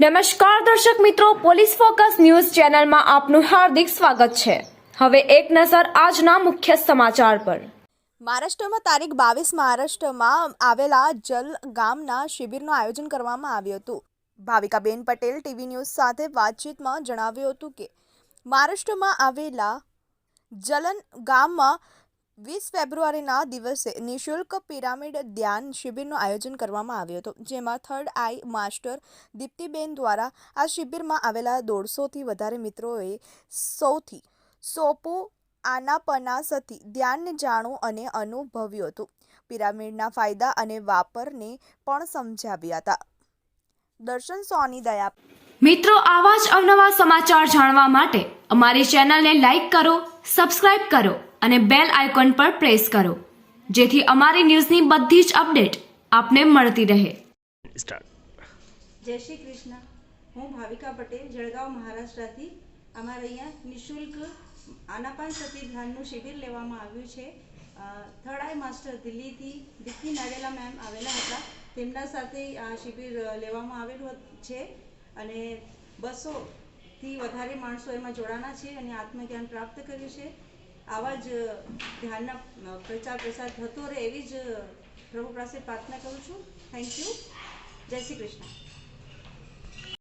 નમસ્કાર દર્શક મિત્રો, પોલીસ ફોકસ ન્યૂઝ ચેનલમાં આપનું હાર્દિક સ્વાગત છે. હવે એક નજર આજના મુખ્ય સમાચાર પર. મહારાષ્ટ્રમાં તારીખ બાવીસ મહારાષ્ટ્રમાં આવેલા જલ ગામના શિબિરનું આયોજન કરવામાં આવ્યું હતું. ભાવિકાબેન પટેલ ટીવી ન્યૂઝ સાથે વાતચીતમાં જણાવ્યું હતું કે, મહારાષ્ટ્રમાં આવેલા જલન ગામમાં વીસ ફેબ્રુઆરીના દિવસે નિઃશુલ્ક પિરામિડ ધ્યાન શિબિરનું આયોજન કરવામાં આવ્યું હતું, જેમાં થર્ડ આઈ માસ્ટર દીપ્તિબેન દ્વારા આ શિબિરમાં આવેલા દોઢસોથી વધારે મિત્રોએ સૌથી સોપો આનાપનાસથી ધ્યાન જાણવું અને અનુભવ્યું હતું. પિરામિડના ફાયદા અને વાપરને પણ સમજાવ્યા હતા. દર્શન સોની દયા. મિત્રો, આવા જ અવનવા સમાચાર જાણવા માટે અમારી ચેનલને લાઈક કરો સબસ્ક્રાઈબ કરો. અને બેલ આઇકોન પર પ્રેસ કરો જેથી અમારી ન્યૂઝની બધી જ અપડેટ આપને મળતી રહે. જય શ્રી કૃષ્ણ. હું ભાવિકા પટેલ જળગાંવ મહારાષ્ટ્રથી. અમારે અહીંયા નિઃશુલ્ક આનાપાન સતી ધ્યાનનું શિબિર લેવામાં આવ્યું છે. થર્ડ આઈ માસ્ટર દિલ્હીથી દીપ્તિ નાડેલા મેમ આવેલા હતા. તેમના સાથે આ શિબિર લેવામાં આવેલું છે. અને બસોથી વધારે માણસો એમાં જોડાના છે અને આત્મજ્ઞાન પ્રાપ્ત કર્યું છે. આવા જ ધ્યાનના પ્રચાર પ્રસાર થતો રહે એવી જ પ્રભુ પાસે પ્રાર્થના કરું છું. થેન્ક યુ જય શ્રી કૃષ્ણ.